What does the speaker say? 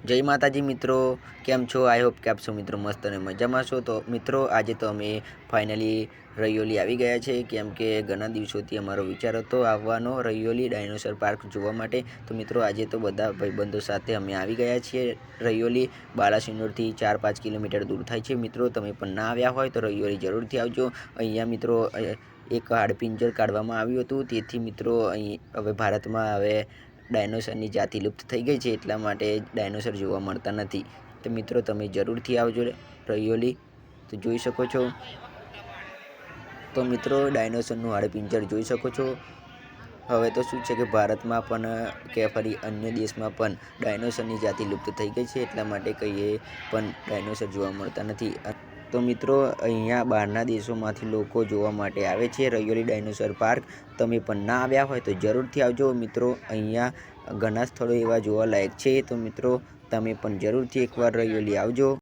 જય માતાજી મિત્રો, કેમ છો? આઈ હોપ કે આપ છો મિત્રો મસ્ત અને મજામાં છો. તો મિત્રો, આજે તો અમે ફાઇનલી રૈયોલી આવી ગયા છે. કેમ કે ઘણા દિવસોથી અમારો વિચાર હતો આવવાનો રૈયોલી ડાયનોસર પાર્ક જોવા માટે. તો મિત્રો, આજે તો બધા ભાઈબંધો સાથે અમે આવી ગયા છીએ રૈયોલી. બાલાસિનોરથી ચાર પાંચ કિલોમીટર દૂર થાય છે. મિત્રો, તમે પણ ના આવ્યા હોય તો રૈયોલી જરૂરથી આવજો. અહીંયા મિત્રો એક હાડપિંજર કાઢવામાં આવ્યું હતું. તેથી મિત્રો, અહીં હવે ભારતમાં હવે ડાયનોસરની જાતિ લુપ્ત થઈ ગઈ છે એટલા માટે ડાયનોસર જોવા મળતા નથી. તો મિત્રો, તમે જરૂરથી આવજો રયોલી. તો જોઈ શકો છો. તો મિત્રો, ડાયનોસરનું હાડપિંજર જોઈ શકો છો. હવે તો શું છે કે ભારતમાં પણ કે ફરી અન્ય દેશમાં પણ ડાયનોસરની જાતિ લુપ્ત થઈ ગઈ છે એટલા માટે કહીએ પણ ડાયનોસર જોવા મળતા નથી. તો મિત્રો, અહીંયા બહારના દેશોમાંથી લોકો જોવા માટે આવે છે રૈયોલી ડાયનોસર પાર્ક. તમે પણ ના આવ્યા હોય તો જરૂરથી આવજો. મિત્રો, અહીંયા ઘણા સ્થળો એવા જોવાલાયક છે. તો મિત્રો, તમે પણ જરૂરથી એકવાર રૈયોલી આવજો.